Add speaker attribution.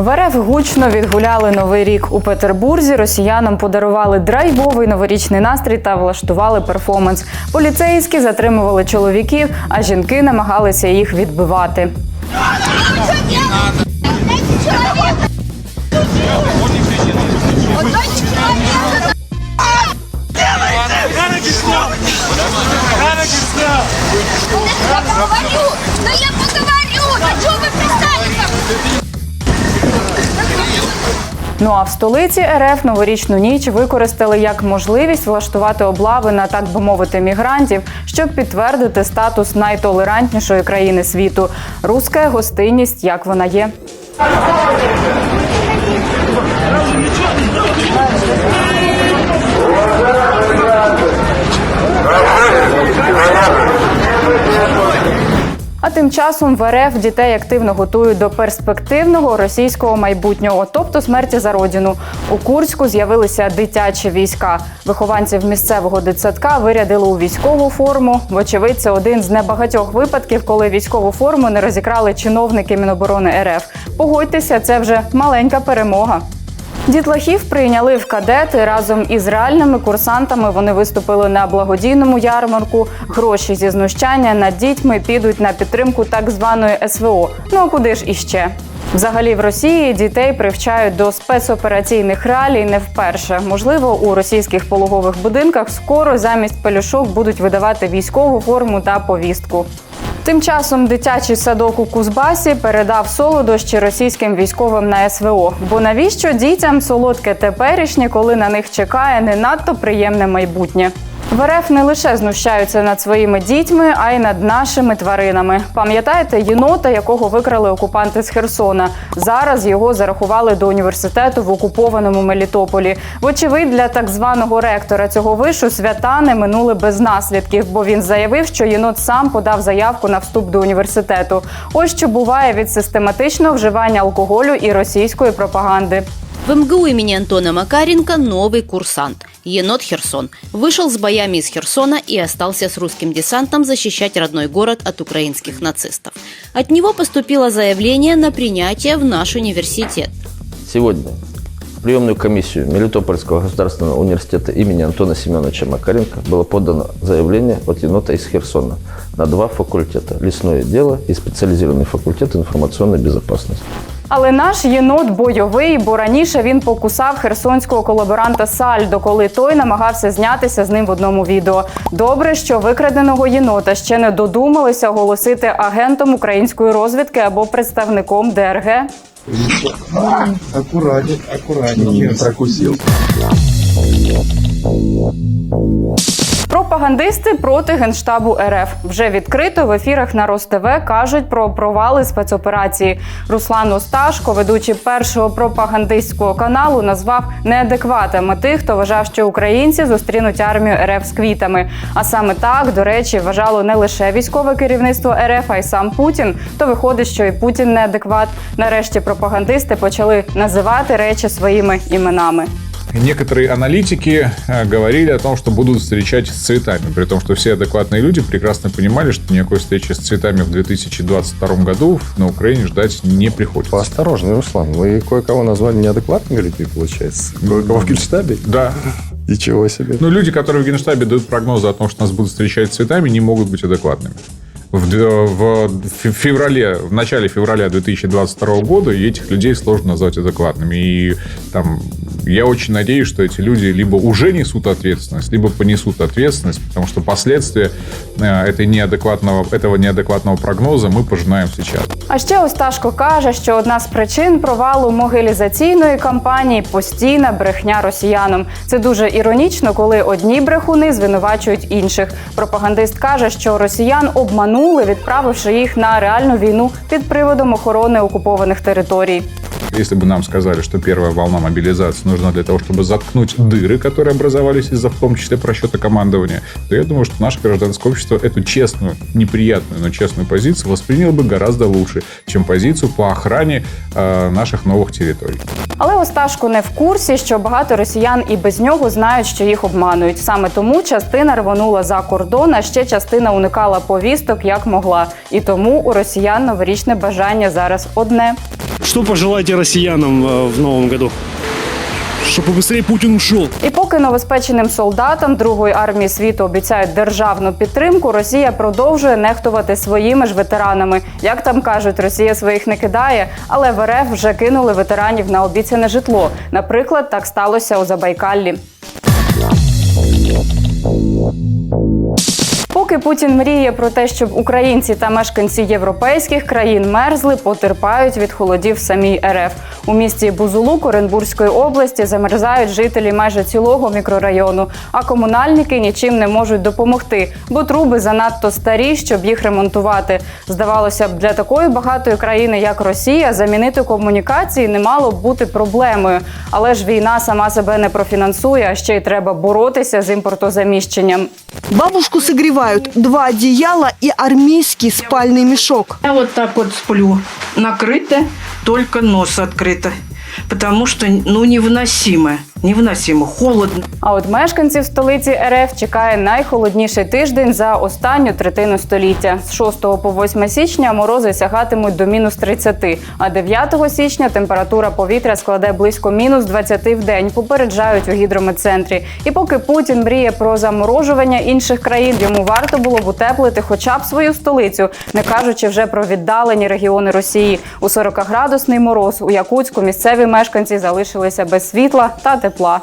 Speaker 1: В РФ гучно відгуляли новий рік у Петербурзі. Росіянам подарували драйвовий новорічний настрій та влаштували перформанс. Поліцейські затримували чоловіків, а жінки намагалися їх відбивати.
Speaker 2: Я
Speaker 1: Ну а в столиці РФ новорічну ніч використали як можливість влаштувати облави на так би мовити мігрантів, щоб підтвердити статус найтолерантнішої країни світу. Руська гостинність, як вона є. А тим часом в РФ дітей активно готують до перспективного російського майбутнього, тобто смерті за родину. У Курську з'явилися дитячі війська. Вихованців місцевого дитсадка вирядили у військову форму. Вочевидь, це один з небагатьох випадків, коли військову форму не розікрали чиновники Міноборони РФ. Погодьтеся, це вже маленька перемога. Дітлахів прийняли в кадети разом із реальними курсантами. Вони виступили на благодійному ярмарку. Гроші зі знущання над дітьми підуть на підтримку так званої СВО. Ну а куди ж іще? Взагалі в Росії дітей привчають до спецопераційних реалій не вперше. Можливо, у російських пологових будинках скоро замість пелюшок будуть видавати військову форму та повістку. Тим часом дитячий садок у Кузбасі передав солодощі російським військовим на СВО. Бо навіщо дітям солодке теперішнє, коли на них чекає не надто приємне майбутнє? В РФ не лише знущаються над своїми дітьми, а й над нашими тваринами. Пам'ятаєте єнота, якого викрали окупанти з Херсона? Зараз його зарахували до університету в окупованому Мелітополі. Вочевидь, для так званого ректора цього вишу свята не минули без наслідків, бо він заявив, що єнот сам подав заявку на вступ до університету. Ось що буває від систематичного вживання алкоголю і російської пропаганди.
Speaker 3: В МГУ имени Антона Макаренко новый курсант – енот Херсон. Вышел с боями из Херсона и остался с русским десантом защищать родной город от украинских нацистов. От него поступило заявление на принятие в наш университет.
Speaker 4: Сегодня в приемную комиссию Мелитопольского государственного университета имени Антона Семеновича Макаренко было подано заявление от енота из Херсона на два факультета – лесное дело и специализированный факультет информационной безопасности.
Speaker 1: Але наш єнот бойовий, бо раніше він покусав херсонського колаборанта Сальдо, коли той намагався знятися з ним в одному відео. Добре, що викраденого єнота ще не додумалися оголосити агентом української розвідки або представником ДРГ.
Speaker 5: Аккуратнее, аккуратнее. Прокусил.
Speaker 1: Пропагандисти проти генштабу РФ вже відкрито в ефірах на РосТВ кажуть про провали спецоперації. Руслан Осташко, ведучий першого пропагандистського каналу, назвав неадекватами тих, хто вважав, що українці зустрінуть армію РФ з квітами. А саме так, до речі, вважало не лише військове керівництво РФ, а й сам Путін. То виходить, що і Путін неадекват. Нарешті пропагандисти почали називати речі своїми іменами.
Speaker 5: Некоторые аналитики э, говорили о том, что будут встречать с цветами, при том, что все адекватные люди прекрасно понимали, что никакой встречи с цветами в 2022 году на Украине ждать не приходится.
Speaker 6: Поосторожней, Руслан. Вы кое-кого назвали неадекватными людьми, получается? Кое-кого в Генштабе?
Speaker 5: Да.
Speaker 6: Ничего себе.
Speaker 5: Но люди, которые в Генштабе дают прогнозы о том, что нас будут встречать цветами, не могут быть адекватными. В, в фе- феврале, в начале февраля 2022 года и этих людей сложно назвать адекватными. И там я очень надеюсь, что эти люди либо уже несут ответственность, либо понесут ответственность, потому что последствия э, этой неадекватного, этого неадекватного прогноза мы пожинаем сейчас.
Speaker 1: А ще Осташко каже, що одна з причин провалу могилізаційної кампанії постійна брехня росіянам. Це дуже іронічно, коли одні брехуни звинувачують інших. Пропагандист каже, що росіян обманули, відправивши їх на реальну війну під приводом охорони окупованих територій.
Speaker 5: Если бы нам сказали, что первая волна мобилизации нужна для того, чтобы заткнуть дыры, которые образовались из-за в том числе просчета командования, то я думаю, что наше гражданское общество эту честную, неприятную, но честную позицию восприняло бы гораздо лучше, чем позицию по охране э, наших новых территорий.
Speaker 1: Але Осташко не в курсі, що багато росіян і без нього знають, що їх обманують. Саме тому частина рвонула за кордон, а ще частина уникала повісток як могла. І тому у росіян новорічне бажання зараз одне.
Speaker 7: Что пожелаете россиянам э, в новом году? Чтобы побыстрее Путин ушел.
Speaker 1: І поки новоспеченим солдатам Другої армії світу обіцяють державну підтримку, Росія продовжує нехтувати своїми ж ветеранами. Як там кажуть, Росія своїх не кидає, але в РФ вже кинули ветеранів на обіцяне житло. Наприклад, так сталося у Забайкаллі. Поки Путін мріє про те, щоб українці та мешканці європейських країн мерзли, потерпають від холодів самій РФ. У місті Бузулук Оренбурзької області замерзають жителі майже цілого мікрорайону, а комунальники нічим не можуть допомогти, бо труби занадто старі, щоб їх ремонтувати. Здавалося б, для такої багатої країни, як Росія, замінити комунікації не мало б бути проблемою. Але ж війна сама себе не профінансує, а ще й треба боротися з імпортозаміщенням.
Speaker 8: Бабушку согревают два одеяла и армейский спальный мешок.
Speaker 9: Я вот так вот сплю, накрыто, только нос открыто, потому что, ну, невыносимо, невыносимо, холодно.
Speaker 1: А от мешканців столиці РФ чекає найхолодніший тиждень за останню третину століття. З 6 по 8 січня морози сягатимуть до мінус 30, а 9 січня температура повітря складе близько мінус 20 в день. Попереджають у гідрометцентрі. І поки Путін мріє про заморожування інших країн, йому варто було б утеплити хоча б свою столицю, не кажучи вже про віддалені регіони Росії. У 40-градусний мороз у Якутську місцеві мешканці залишилися без світла та тепла.